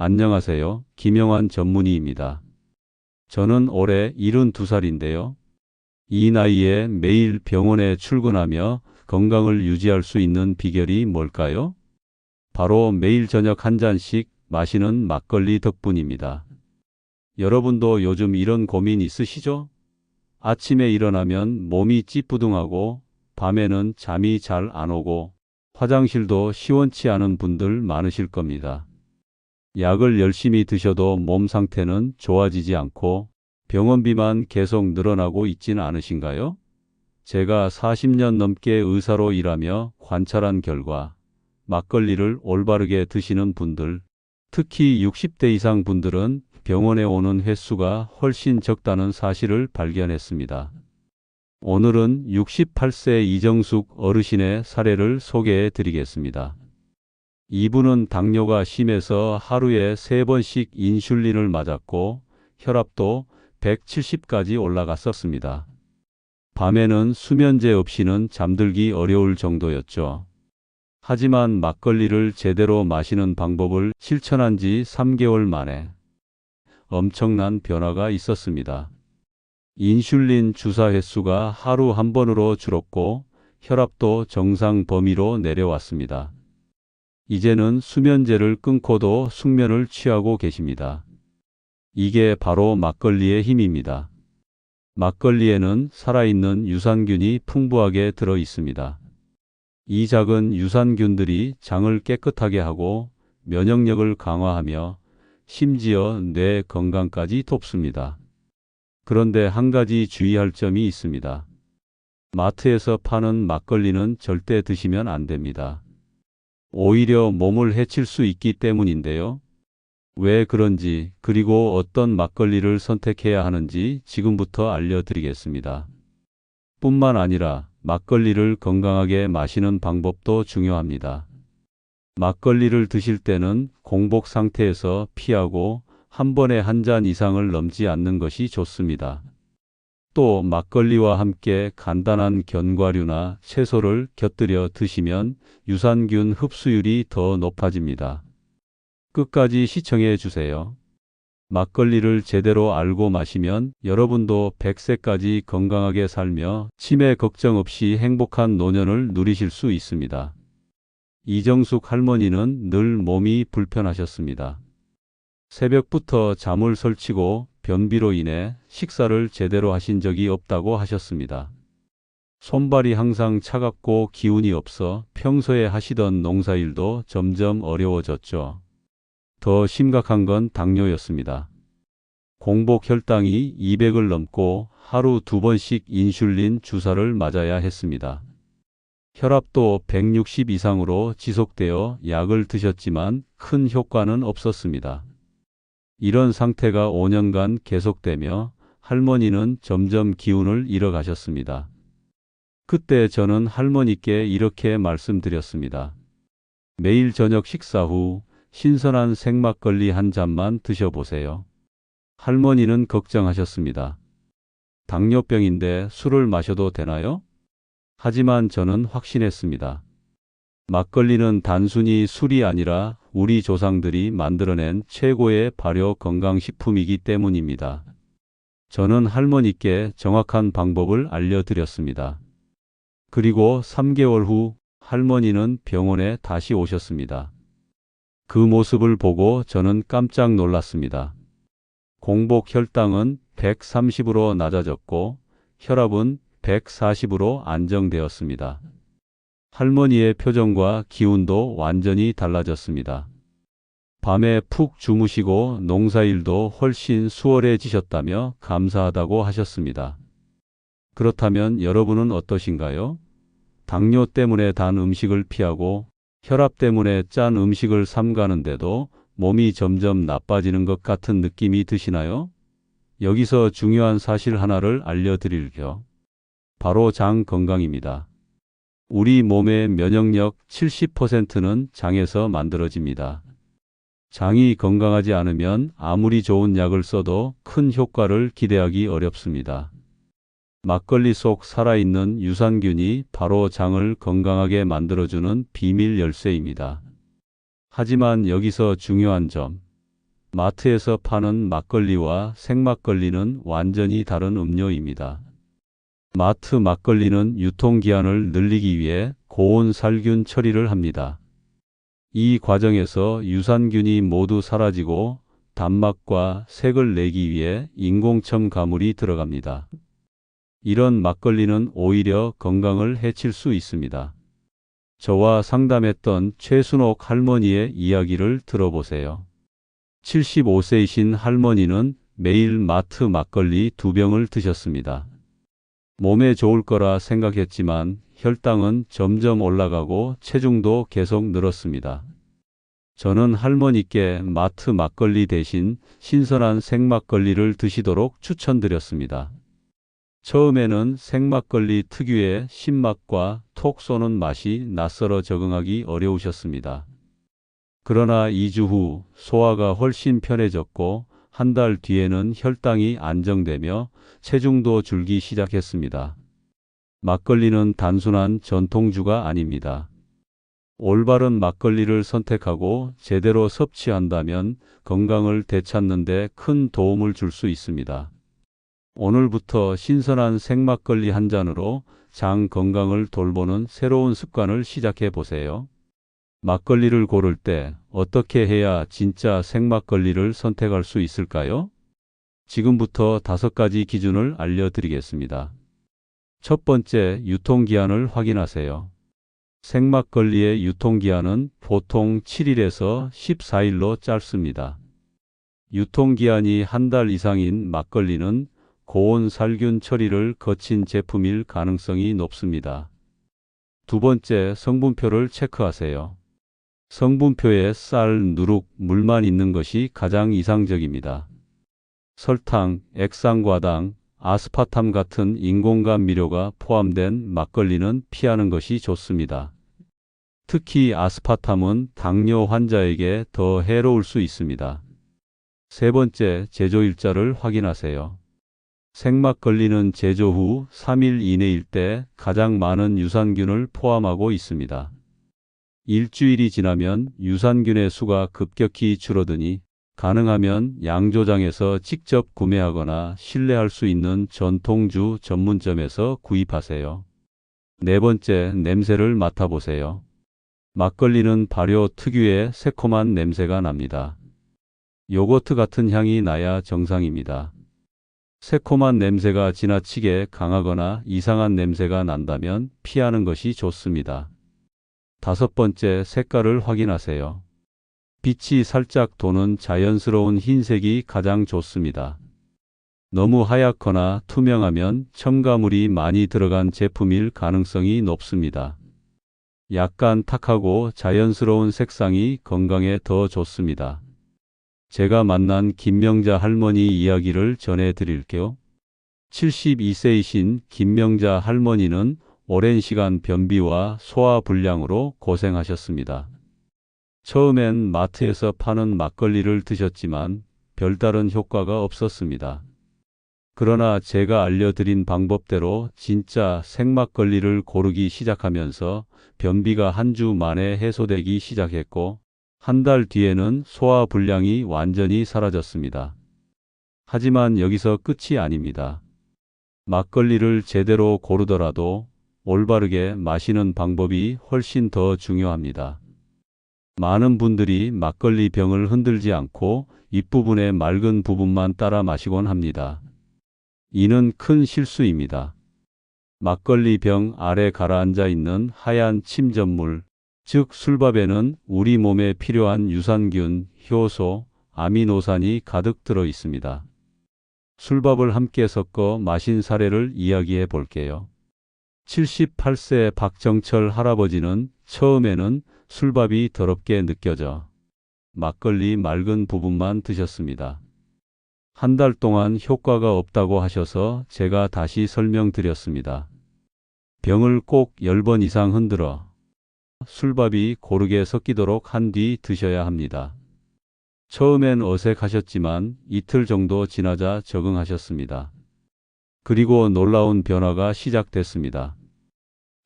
안녕하세요. 김영환 전문의입니다. 저는 올해 72살인데요. 이 나이에 매일 병원에 출근하며 건강을 유지할 수 있는 비결이 뭘까요? 바로 매일 저녁 한 잔씩 마시는 막걸리 덕분입니다. 여러분도 요즘 이런 고민 있으시죠? 아침에 일어나면 몸이 찌뿌둥하고 밤에는 잠이 잘 안 오고 화장실도 시원치 않은 분들 많으실 겁니다. 약을 열심히 드셔도 몸 상태는 좋아지지 않고 병원비만 계속 늘어나고 있지는 않으신가요? 제가 40년 넘게 의사로 일하며 관찰한 결과 막걸리를 올바르게 드시는 분들, 특히 60대 이상 분들은 병원에 오는 횟수가 훨씬 적다는 사실을 발견했습니다. 오늘은 68세 이정숙 어르신의 사례를 소개해 드리겠습니다. 이분은 당뇨가 심해서 하루에 3번씩 인슐린을 맞았고 혈압도 170까지 올라갔었습니다. 밤에는 수면제 없이는 잠들기 어려울 정도였죠. 하지만 막걸리를 제대로 마시는 방법을 실천한 지 3개월 만에 엄청난 변화가 있었습니다. 인슐린 주사 횟수가 하루 한 번으로 줄었고 혈압도 정상 범위로 내려왔습니다. 이제는 수면제를 끊고도 숙면을 취하고 계십니다. 이게 바로 막걸리의 힘입니다. 막걸리에는 살아있는 유산균이 풍부하게 들어 있습니다. 이 작은 유산균들이 장을 깨끗하게 하고 면역력을 강화하며 심지어 뇌 건강까지 돕습니다. 그런데 한 가지 주의할 점이 있습니다. 마트에서 파는 막걸리는 절대 드시면 안 됩니다. 오히려 몸을 해칠 수 있기 때문인데요. 왜 그런지 그리고 어떤 막걸리를 선택해야 하는지 지금부터 알려드리겠습니다. 뿐만 아니라 막걸리를 건강하게 마시는 방법도 중요합니다. 막걸리를 드실 때는 공복 상태에서 피하고 한 번에 한 잔 이상을 넘지 않는 것이 좋습니다. 또 막걸리와 함께 간단한 견과류나 채소를 곁들여 드시면 유산균 흡수율이 더 높아집니다. 끝까지 시청해 주세요. 막걸리를 제대로 알고 마시면 여러분도 100세까지 건강하게 살며 치매 걱정 없이 행복한 노년을 누리실 수 있습니다. 이정숙 할머니는 늘 몸이 불편하셨습니다. 새벽부터 잠을 설치고 변비로 인해 식사를 제대로 하신 적이 없다고 하셨습니다. 손발이 항상 차갑고 기운이 없어 평소에 하시던 농사일도 점점 어려워졌죠. 더 심각한 건 당뇨였습니다. 공복 혈당이 200을 넘고 하루 두 번씩 인슐린 주사를 맞아야 했습니다. 혈압도 160 이상으로 지속되어 약을 드셨지만 큰 효과는 없었습니다. 이런 상태가 5년간 계속되며 할머니는 점점 기운을 잃어가셨습니다. 그때 저는 할머니께 이렇게 말씀드렸습니다. 매일 저녁 식사 후 신선한 생막걸리 한 잔만 드셔보세요. 할머니는 걱정하셨습니다. 당뇨병인데 술을 마셔도 되나요? 하지만 저는 확신했습니다. 막걸리는 단순히 술이 아니라 우리 조상들이 만들어낸 최고의 발효 건강식품이기 때문입니다. 저는 할머니께 정확한 방법을 알려드렸습니다. 그리고 3개월 후 할머니는 병원에 다시 오셨습니다. 그 모습을 보고 저는 깜짝 놀랐습니다. 공복 혈당은 130으로 낮아졌고 혈압은 140으로 안정되었습니다. 할머니의 표정과 기운도 완전히 달라졌습니다. 밤에 푹 주무시고 농사일도 훨씬 수월해지셨다며 감사하다고 하셨습니다. 그렇다면 여러분은 어떠신가요? 당뇨 때문에 단 음식을 피하고 혈압 때문에 짠 음식을 삼가는데도 몸이 점점 나빠지는 것 같은 느낌이 드시나요? 여기서 중요한 사실 하나를 알려드릴게요. 바로 장 건강입니다. 우리 몸의 면역력 70%는 장에서 만들어집니다. 장이 건강하지 않으면 아무리 좋은 약을 써도 큰 효과를 기대하기 어렵습니다. 막걸리 속 살아있는 유산균이 바로 장을 건강하게 만들어주는 비밀 열쇠입니다. 하지만 여기서 중요한 점, 마트에서 파는 막걸리와 생막걸리는 완전히 다른 음료입니다. 마트 막걸리는 유통기한을 늘리기 위해 고온 살균 처리를 합니다. 이 과정에서 유산균이 모두 사라지고 단맛과 색을 내기 위해 인공첨 가물이 들어갑니다. 이런 막걸리는 오히려 건강을 해칠 수 있습니다. 저와 상담했던 최순옥 할머니의 이야기를 들어보세요. 75세이신 할머니는 매일 마트 막걸리 두 병을 드셨습니다. 몸에 좋을 거라 생각했지만 혈당은 점점 올라가고 체중도 계속 늘었습니다. 저는 할머니께 마트 막걸리 대신 신선한 생막걸리를 드시도록 추천드렸습니다. 처음에는 생막걸리 특유의 신맛과 톡 쏘는 맛이 낯설어 적응하기 어려우셨습니다. 그러나 2주 후 소화가 훨씬 편해졌고 한 달 뒤에는 혈당이 안정되며 체중도 줄기 시작했습니다. 막걸리는 단순한 전통주가 아닙니다. 올바른 막걸리를 선택하고 제대로 섭취한다면 건강을 되찾는 데 큰 도움을 줄 수 있습니다. 오늘부터 신선한 생막걸리 한 잔으로 장 건강을 돌보는 새로운 습관을 시작해 보세요. 막걸리를 고를 때 어떻게 해야 진짜 생막걸리를 선택할 수 있을까요? 지금부터 다섯 가지 기준을 알려드리겠습니다. 첫 번째, 유통기한을 확인하세요. 생막걸리의 유통기한은 보통 7일에서 14일로 짧습니다. 유통기한이 한 달 이상인 막걸리는 고온 살균 처리를 거친 제품일 가능성이 높습니다. 두 번째, 성분표를 체크하세요. 성분표에 쌀, 누룩, 물만 있는 것이 가장 이상적입니다. 설탕, 액상과당, 아스파탐 같은 인공감 미료가 포함된 막걸리는 피하는 것이 좋습니다. 특히 아스파탐은 당뇨 환자에게 더 해로울 수 있습니다. 세 번째, 제조 일자를 확인하세요. 생막걸리는 제조 후 3일 이내일 때 가장 많은 유산균을 포함하고 있습니다. 일주일이 지나면 유산균의 수가 급격히 줄어드니 가능하면 양조장에서 직접 구매하거나 신뢰할 수 있는 전통주 전문점에서 구입하세요. 네 번째, 냄새를 맡아보세요. 막걸리는 발효 특유의 새콤한 냄새가 납니다. 요거트 같은 향이 나야 정상입니다. 새콤한 냄새가 지나치게 강하거나 이상한 냄새가 난다면 피하는 것이 좋습니다. 다섯 번째, 색깔을 확인하세요. 빛이 살짝 도는 자연스러운 흰색이 가장 좋습니다. 너무 하얗거나 투명하면 첨가물이 많이 들어간 제품일 가능성이 높습니다. 약간 탁하고 자연스러운 색상이 건강에 더 좋습니다. 제가 만난 김명자 할머니 이야기를 전해 드릴게요. 72세이신 김명자 할머니는 오랜 시간 변비와 소화 불량으로 고생하셨습니다. 처음엔 마트에서 파는 막걸리를 드셨지만 별다른 효과가 없었습니다. 그러나 제가 알려드린 방법대로 진짜 생막걸리를 고르기 시작하면서 변비가 한 주 만에 해소되기 시작했고 한 달 뒤에는 소화 불량이 완전히 사라졌습니다. 하지만 여기서 끝이 아닙니다. 막걸리를 제대로 고르더라도 올바르게 마시는 방법이 훨씬 더 중요합니다. 많은 분들이 막걸리 병을 흔들지 않고 윗부분의 맑은 부분만 따라 마시곤 합니다. 이는 큰 실수입니다. 막걸리 병 아래 가라앉아 있는 하얀 침전물, 즉 술밥에는 우리 몸에 필요한 유산균, 효소, 아미노산이 가득 들어 있습니다. 술밥을 함께 섞어 마신 사례를 이야기해 볼게요. 78세 박정철 할아버지는 처음에는 술밥이 더럽게 느껴져 막걸리 맑은 부분만 드셨습니다. 한 달 동안 효과가 없다고 하셔서 제가 다시 설명드렸습니다. 병을 꼭 10번 이상 흔들어 술밥이 고르게 섞이도록 한 뒤 드셔야 합니다. 처음엔 어색하셨지만 이틀 정도 지나자 적응하셨습니다. 그리고 놀라운 변화가 시작됐습니다.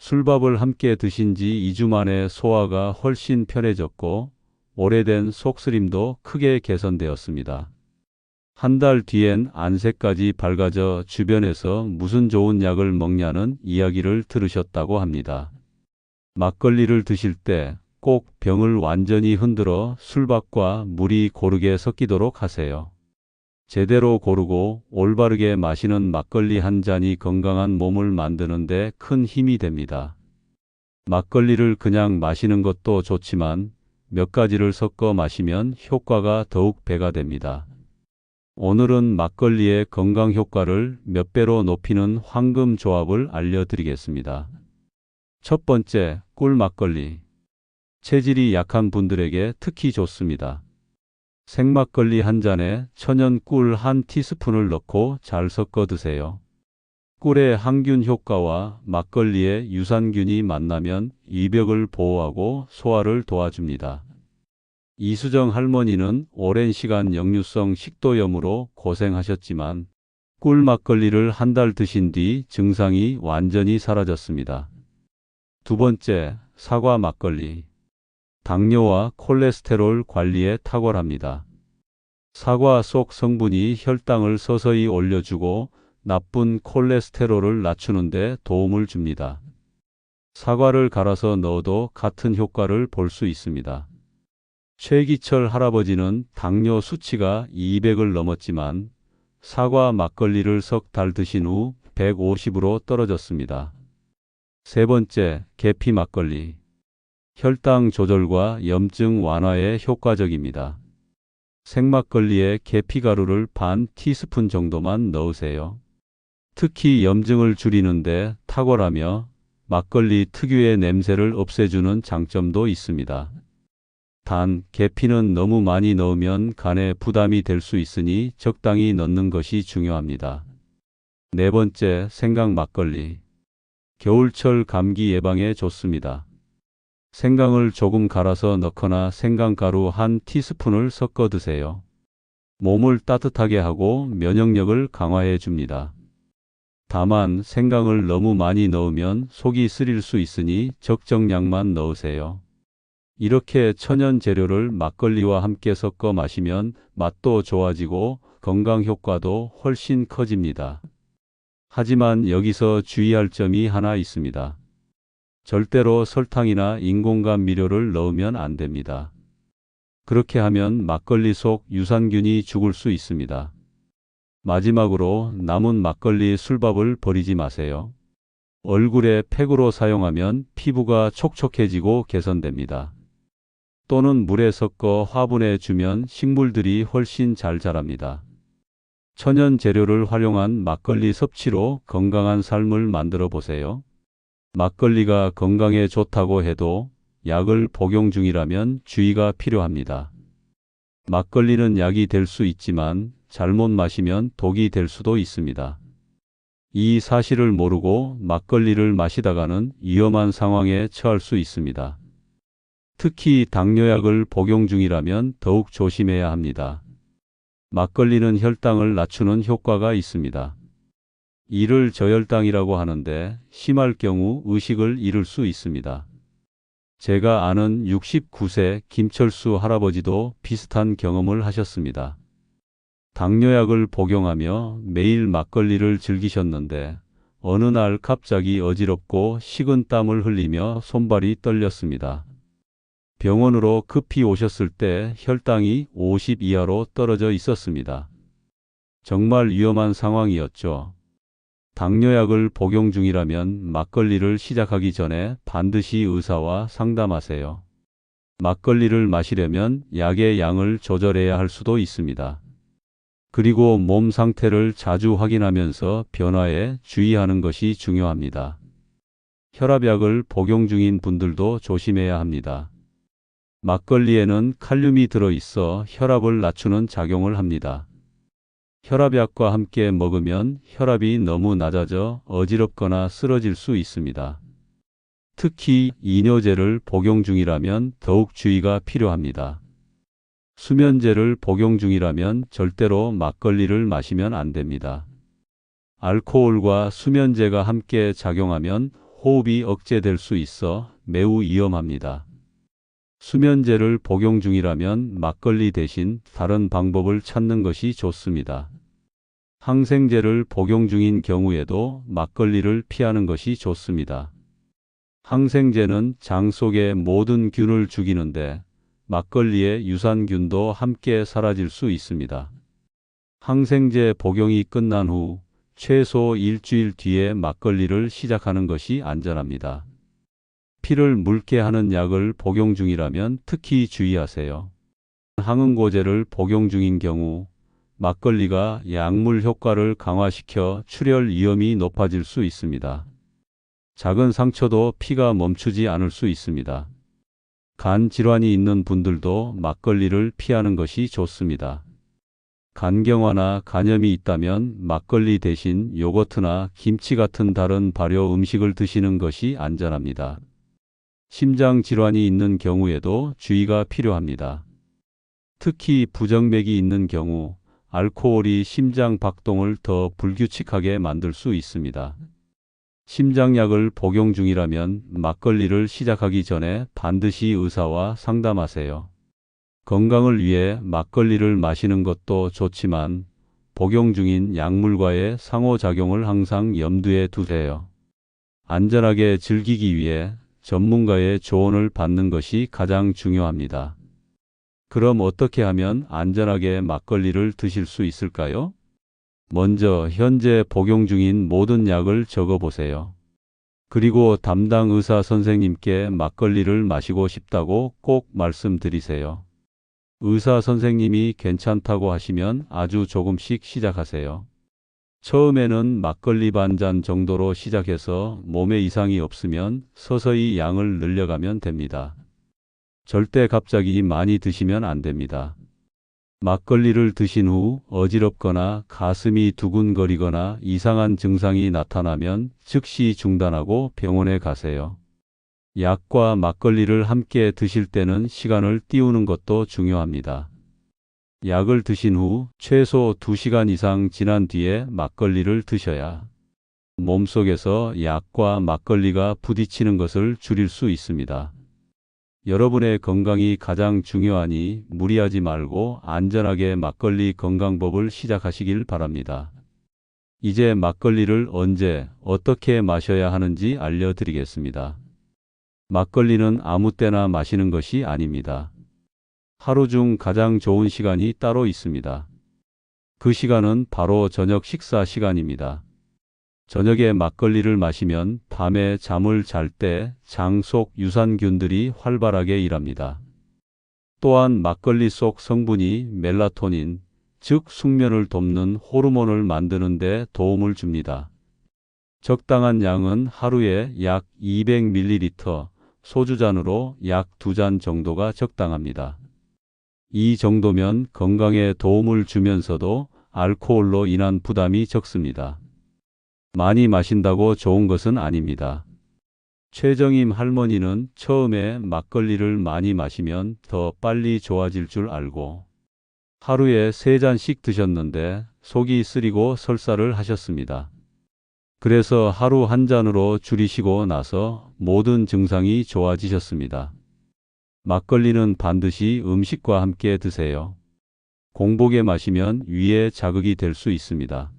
술밥을 함께 드신 지 2주 만에 소화가 훨씬 편해졌고 오래된 속쓰림도 크게 개선되었습니다. 한 달 뒤엔 안색까지 밝아져 주변에서 무슨 좋은 약을 먹냐는 이야기를 들으셨다고 합니다. 막걸리를 드실 때 꼭 병을 완전히 흔들어 술밥과 물이 고르게 섞이도록 하세요. 제대로 고르고 올바르게 마시는 막걸리 한 잔이 건강한 몸을 만드는데 큰 힘이 됩니다. 막걸리를 그냥 마시는 것도 좋지만 몇 가지를 섞어 마시면 효과가 더욱 배가 됩니다. 오늘은 막걸리의 건강 효과를 몇 배로 높이는 황금 조합을 알려드리겠습니다. 첫 번째, 꿀 막걸리. 체질이 약한 분들에게 특히 좋습니다. 생막걸리 한 잔에 천연 꿀 한 티스푼을 넣고 잘 섞어 드세요. 꿀의 항균 효과와 막걸리의 유산균이 만나면 이벽을 보호하고 소화를 도와줍니다. 이수정 할머니는 오랜 시간 역류성 식도염으로 고생하셨지만 꿀 막걸리를 한 달 드신 뒤 증상이 완전히 사라졌습니다. 두 번째, 사과 막걸리. 당뇨와 콜레스테롤 관리에 탁월합니다. 사과 속 성분이 혈당을 서서히 올려주고 나쁜 콜레스테롤을 낮추는데 도움을 줍니다. 사과를 갈아서 넣어도 같은 효과를 볼 수 있습니다. 최기철 할아버지는 당뇨 수치가 200을 넘었지만 사과 막걸리를 석 달 드신 후 150으로 떨어졌습니다. 세 번째, 계피 막걸리. 혈당 조절과 염증 완화에 효과적입니다. 생막걸리에 계피가루를 반 티스푼 정도만 넣으세요. 특히 염증을 줄이는데 탁월하며 막걸리 특유의 냄새를 없애주는 장점도 있습니다. 단, 계피는 너무 많이 넣으면 간에 부담이 될 수 있으니 적당히 넣는 것이 중요합니다. 네 번째, 생강 막걸리. 겨울철 감기 예방에 좋습니다. 생강을 조금 갈아서 넣거나 생강가루 한 티스푼을 섞어 드세요. 몸을 따뜻하게 하고 면역력을 강화해 줍니다. 다만 생강을 너무 많이 넣으면 속이 쓰릴 수 있으니 적정량만 넣으세요. 이렇게 천연 재료를 막걸리와 함께 섞어 마시면 맛도 좋아지고 건강 효과도 훨씬 커집니다. 하지만 여기서 주의할 점이 하나 있습니다. 절대로 설탕이나 인공감 미료를 넣으면 안 됩니다. 그렇게 하면 막걸리 속 유산균이 죽을 수 있습니다. 마지막으로 남은 막걸리 술밥을 버리지 마세요. 얼굴에 팩으로 사용하면 피부가 촉촉해지고 개선됩니다. 또는 물에 섞어 화분에 주면 식물들이 훨씬 잘 자랍니다. 천연 재료를 활용한 막걸리 섭취로 건강한 삶을 만들어 보세요. 막걸리가 건강에 좋다고 해도 약을 복용 중이라면 주의가 필요합니다. 막걸리는 약이 될 수 있지만 잘못 마시면 독이 될 수도 있습니다. 이 사실을 모르고 막걸리를 마시다가는 위험한 상황에 처할 수 있습니다. 특히 당뇨약을 복용 중이라면 더욱 조심해야 합니다. 막걸리는 혈당을 낮추는 효과가 있습니다. 이를 저혈당이라고 하는데 심할 경우 의식을 잃을 수 있습니다. 제가 아는 69세 김철수 할아버지도 비슷한 경험을 하셨습니다. 당뇨약을 복용하며 매일 막걸리를 즐기셨는데 어느 날 갑자기 어지럽고 식은 땀을 흘리며 손발이 떨렸습니다. 병원으로 급히 오셨을 때 혈당이 50 이하로 떨어져 있었습니다. 정말 위험한 상황이었죠. 당뇨약을 복용 중이라면 막걸리를 시작하기 전에 반드시 의사와 상담하세요. 막걸리를 마시려면 약의 양을 조절해야 할 수도 있습니다. 그리고 몸 상태를 자주 확인하면서 변화에 주의하는 것이 중요합니다. 혈압약을 복용 중인 분들도 조심해야 합니다. 막걸리에는 칼륨이 들어 있어 혈압을 낮추는 작용을 합니다. 혈압약과 함께 먹으면 혈압이 너무 낮아져 어지럽거나 쓰러질 수 있습니다. 특히 이뇨제를 복용 중이라면 더욱 주의가 필요합니다. 수면제를 복용 중이라면 절대로 막걸리를 마시면 안 됩니다. 알코올과 수면제가 함께 작용하면 호흡이 억제될 수 있어 매우 위험합니다. 수면제를 복용 중이라면 막걸리 대신 다른 방법을 찾는 것이 좋습니다. 항생제를 복용 중인 경우에도 막걸리를 피하는 것이 좋습니다. 항생제는 장 속의 모든 균을 죽이는데 막걸리의 유산균도 함께 사라질 수 있습니다. 항생제 복용이 끝난 후 최소 일주일 뒤에 막걸리를 시작하는 것이 안전합니다. 피를 묽게 하는 약을 복용 중이라면 특히 주의하세요. 항응고제를 복용 중인 경우 막걸리가 약물 효과를 강화시켜 출혈 위험이 높아질 수 있습니다. 작은 상처도 피가 멈추지 않을 수 있습니다. 간 질환이 있는 분들도 막걸리를 피하는 것이 좋습니다. 간경화나 간염이 있다면 막걸리 대신 요거트나 김치 같은 다른 발효 음식을 드시는 것이 안전합니다. 심장 질환이 있는 경우에도 주의가 필요합니다. 특히 부정맥이 있는 경우 알코올이 심장 박동을 더 불규칙하게 만들 수 있습니다. 심장약을 복용 중이라면 막걸리를 시작하기 전에 반드시 의사와 상담하세요. 건강을 위해 막걸리를 마시는 것도 좋지만 복용 중인 약물과의 상호작용을 항상 염두에 두세요. 안전하게 즐기기 위해 전문가의 조언을 받는 것이 가장 중요합니다. 그럼 어떻게 하면 안전하게 막걸리를 드실 수 있을까요? 먼저 현재 복용 중인 모든 약을 적어 보세요. 그리고 담당 의사 선생님께 막걸리를 마시고 싶다고 꼭 말씀드리세요. 의사 선생님이 괜찮다고 하시면 아주 조금씩 시작하세요. 처음에는 막걸리 반 잔 정도로 시작해서 몸에 이상이 없으면 서서히 양을 늘려가면 됩니다. 절대 갑자기 많이 드시면 안 됩니다. 막걸리를 드신 후 어지럽거나 가슴이 두근거리거나 이상한 증상이 나타나면 즉시 중단하고 병원에 가세요. 약과 막걸리를 함께 드실 때는 시간을 띄우는 것도 중요합니다. 약을 드신 후 최소 2시간 이상 지난 뒤에 막걸리를 드셔야 몸속에서 약과 막걸리가 부딪히는 것을 줄일 수 있습니다. 여러분의 건강이 가장 중요하니 무리하지 말고 안전하게 막걸리 건강법을 시작하시길 바랍니다. 이제 막걸리를 언제 어떻게 마셔야 하는지 알려드리겠습니다. 막걸리는 아무 때나 마시는 것이 아닙니다. 하루 중 가장 좋은 시간이 따로 있습니다. 그 시간은 바로 저녁 식사 시간입니다. 저녁에 막걸리를 마시면 밤에 잠을 잘 때 장 속 유산균들이 활발하게 일합니다. 또한 막걸리 속 성분이 멜라토닌, 즉 숙면을 돕는 호르몬을 만드는 데 도움을 줍니다. 적당한 양은 하루에 약 200ml, 소주잔으로 약 2잔 정도가 적당합니다. 이 정도면 건강에 도움을 주면서도 알코올로 인한 부담이 적습니다. 많이 마신다고 좋은 것은 아닙니다. 최정임 할머니는 처음에 막걸리를 많이 마시면 더 빨리 좋아질 줄 알고 하루에 세 잔씩 드셨는데 속이 쓰리고 설사를 하셨습니다. 그래서 하루 한 잔으로 줄이시고 나서 모든 증상이 좋아지셨습니다. 막걸리는 반드시 음식과 함께 드세요. 공복에 마시면 위에 자극이 될 수 있습니다.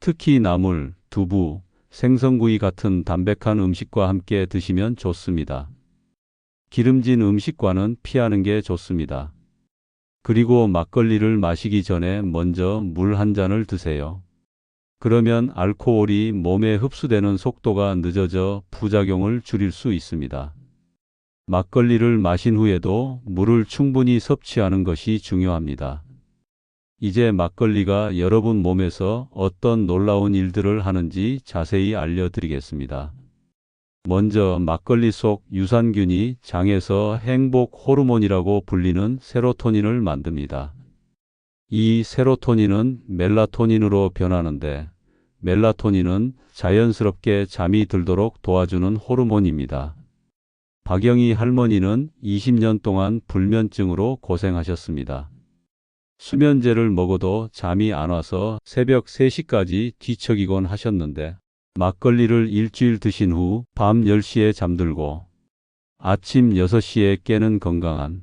특히 나물, 두부, 생선구이 같은 담백한 음식과 함께 드시면 좋습니다. 기름진 음식과는 피하는 게 좋습니다. 그리고 막걸리를 마시기 전에 먼저 물 한 잔을 드세요. 그러면 알코올이 몸에 흡수되는 속도가 늦어져 부작용을 줄일 수 있습니다. 막걸리를 마신 후에도 물을 충분히 섭취하는 것이 중요합니다. 이제 막걸리가 여러분 몸에서 어떤 놀라운 일들을 하는지 자세히 알려드리겠습니다. 먼저 막걸리 속 유산균이 장에서 행복 호르몬이라고 불리는 세로토닌을 만듭니다. 이 세로토닌은 멜라토닌으로 변하는데 멜라토닌은 자연스럽게 잠이 들도록 도와주는 호르몬입니다. 박영희 할머니는 20년 동안 불면증으로 고생하셨습니다. 수면제를 먹어도 잠이 안 와서 새벽 3시까지 뒤척이곤 하셨는데 막걸리를 일주일 드신 후 밤 10시에 잠들고 아침 6시에 깨는 건강한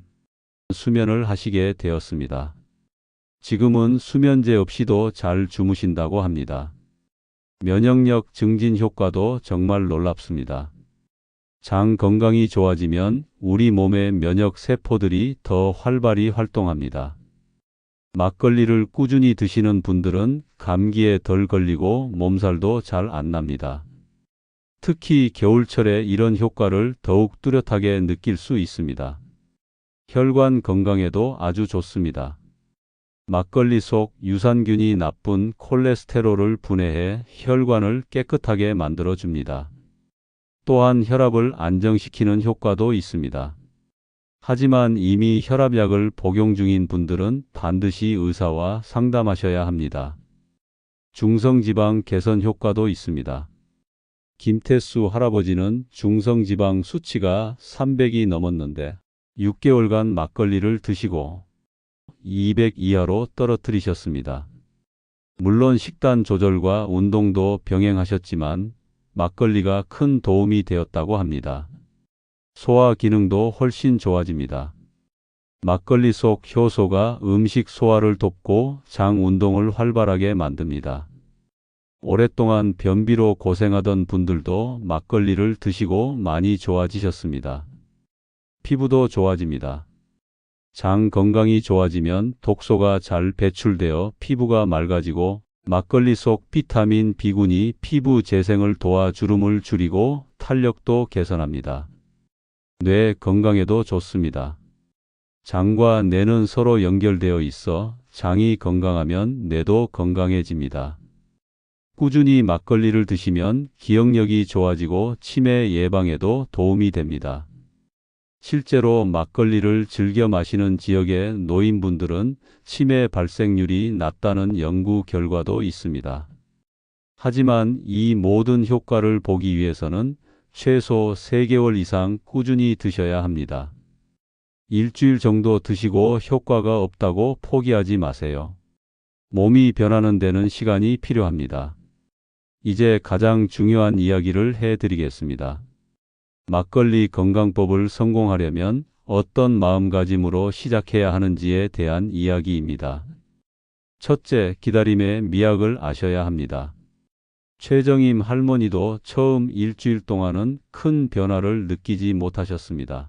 수면을 하시게 되었습니다. 지금은 수면제 없이도 잘 주무신다고 합니다. 면역력 증진 효과도 정말 놀랍습니다. 장 건강이 좋아지면 우리 몸의 면역 세포들이 더 활발히 활동합니다. 막걸리를 꾸준히 드시는 분들은 감기에 덜 걸리고 몸살도 잘 안 납니다. 특히 겨울철에 이런 효과를 더욱 뚜렷하게 느낄 수 있습니다. 혈관 건강에도 아주 좋습니다. 막걸리 속 유산균이 나쁜 콜레스테롤을 분해해 혈관을 깨끗하게 만들어 줍니다. 또한 혈압을 안정시키는 효과도 있습니다. 하지만 이미 혈압약을 복용 중인 분들은 반드시 의사와 상담하셔야 합니다. 중성지방 개선 효과도 있습니다. 김태수 할아버지는 중성지방 수치가 300이 넘었는데 6개월간 막걸리를 드시고 200 이하로 떨어뜨리셨습니다. 물론 식단 조절과 운동도 병행하셨지만 막걸리가 큰 도움이 되었다고 합니다. 소화 기능도 훨씬 좋아집니다. 막걸리 속 효소가 음식 소화를 돕고 장 운동을 활발하게 만듭니다. 오랫동안 변비로 고생하던 분들도 막걸리를 드시고 많이 좋아지셨습니다. 피부도 좋아집니다. 장 건강이 좋아지면 독소가 잘 배출되어 피부가 맑아지고 막걸리 속 비타민 B군이 피부 재생을 도와 주름을 줄이고 탄력도 개선합니다. 뇌 건강에도 좋습니다. 장과 뇌는 서로 연결되어 있어 장이 건강하면 뇌도 건강해집니다. 꾸준히 막걸리를 드시면 기억력이 좋아지고 치매 예방에도 도움이 됩니다. 실제로 막걸리를 즐겨 마시는 지역의 노인분들은 치매 발생률이 낮다는 연구 결과도 있습니다. 하지만 이 모든 효과를 보기 위해서는 최소 3개월 이상 꾸준히 드셔야 합니다. 일주일 정도 드시고 효과가 없다고 포기하지 마세요. 몸이 변하는 데는 시간이 필요합니다. 이제 가장 중요한 이야기를 해 드리겠습니다. 막걸리 건강법을 성공하려면 어떤 마음가짐으로 시작해야 하는지에 대한 이야기입니다. 첫째, 기다림의 미학을 아셔야 합니다. 최정임 할머니도 처음 일주일 동안은 큰 변화를 느끼지 못하셨습니다.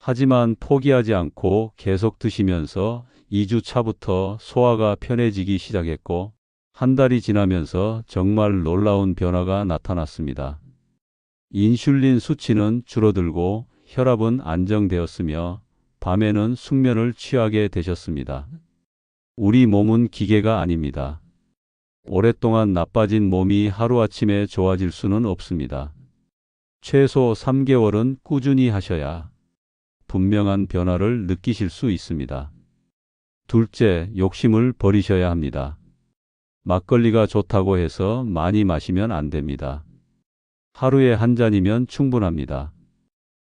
하지만 포기하지 않고 계속 드시면서 2주 차부터 소화가 편해지기 시작했고 한 달이 지나면서 정말 놀라운 변화가 나타났습니다. 인슐린 수치는 줄어들고 혈압은 안정되었으며 밤에는 숙면을 취하게 되셨습니다. 우리 몸은 기계가 아닙니다. 오랫동안 나빠진 몸이 하루아침에 좋아질 수는 없습니다. 최소 3개월은 꾸준히 하셔야 분명한 변화를 느끼실 수 있습니다. 둘째, 욕심을 버리셔야 합니다. 막걸리가 좋다고 해서 많이 마시면 안 됩니다. 하루에 한 잔이면 충분합니다.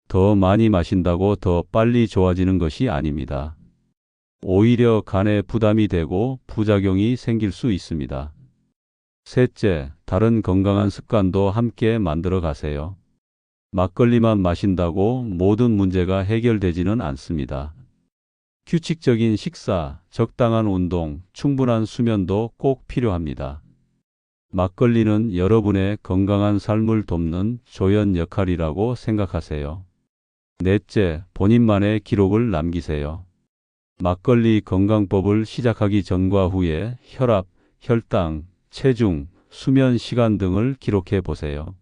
더 많이 마신다고 더 빨리 좋아지는 것이 아닙니다. 오히려 간에 부담이 되고 부작용이 생길 수 있습니다. 셋째, 다른 건강한 습관도 함께 만들어 가세요. 막걸리만 마신다고 모든 문제가 해결되지는 않습니다. 규칙적인 식사, 적당한 운동, 충분한 수면도 꼭 필요합니다. 막걸리는 여러분의 건강한 삶을 돕는 조연 역할이라고 생각하세요. 넷째, 본인만의 기록을 남기세요. 막걸리 건강법을 시작하기 전과 후에 혈압, 혈당, 체중, 수면 시간 등을 기록해 보세요.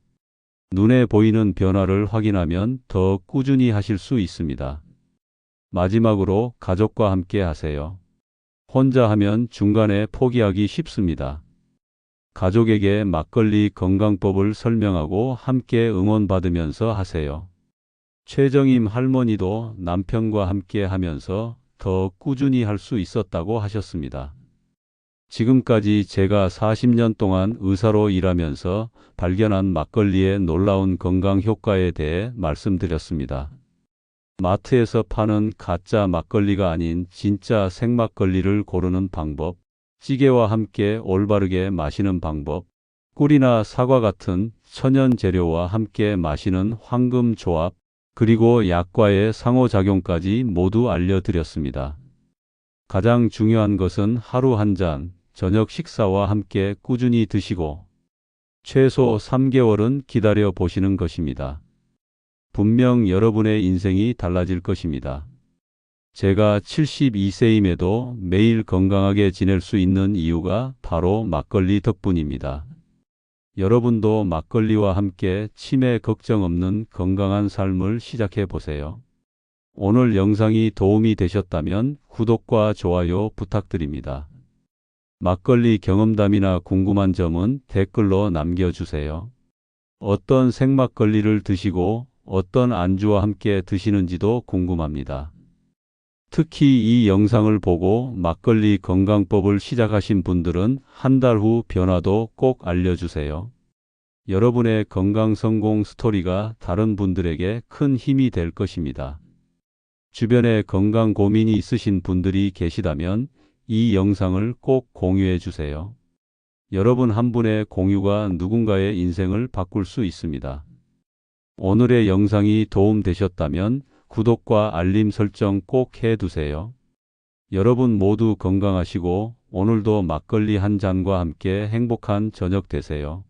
눈에 보이는 변화를 확인하면 더 꾸준히 하실 수 있습니다. 마지막으로 가족과 함께 하세요. 혼자 하면 중간에 포기하기 쉽습니다. 가족에게 막걸리 건강법을 설명하고 함께 응원받으면서 하세요. 최정임 할머니도 남편과 함께 하면서 더 꾸준히 할 수 있었다고 하셨습니다. 지금까지 제가 40년 동안 의사로 일하면서 발견한 막걸리의 놀라운 건강 효과에 대해 말씀드렸습니다. 마트에서 파는 가짜 막걸리가 아닌 진짜 생막걸리를 고르는 방법, 찌개와 함께 올바르게 마시는 방법, 꿀이나 사과 같은 천연 재료와 함께 마시는 황금 조합, 그리고 약과의 상호작용까지 모두 알려드렸습니다. 가장 중요한 것은 하루 한 잔, 저녁 식사와 함께 꾸준히 드시고 최소 3개월은 기다려 보시는 것입니다. 분명 여러분의 인생이 달라질 것입니다. 제가 72세임에도 매일 건강하게 지낼 수 있는 이유가 바로 막걸리 덕분입니다. 여러분도 막걸리와 함께 치매 걱정 없는 건강한 삶을 시작해 보세요. 오늘 영상이 도움이 되셨다면 구독과 좋아요 부탁드립니다. 막걸리 경험담이나 궁금한 점은 댓글로 남겨주세요. 어떤 생막걸리를 드시고 어떤 안주와 함께 드시는지도 궁금합니다. 특히 이 영상을 보고 막걸리 건강법을 시작하신 분들은 한 달 후 변화도 꼭 알려주세요. 여러분의 건강 성공 스토리가 다른 분들에게 큰 힘이 될 것입니다. 주변에 건강 고민이 있으신 분들이 계시다면 이 영상을 꼭 공유해 주세요. 여러분 한 분의 공유가 누군가의 인생을 바꿀 수 있습니다. 오늘의 영상이 도움되셨다면 구독과 알림 설정 꼭 해두세요. 여러분 모두 건강하시고 오늘도 막걸리 한 잔과 함께 행복한 저녁 되세요.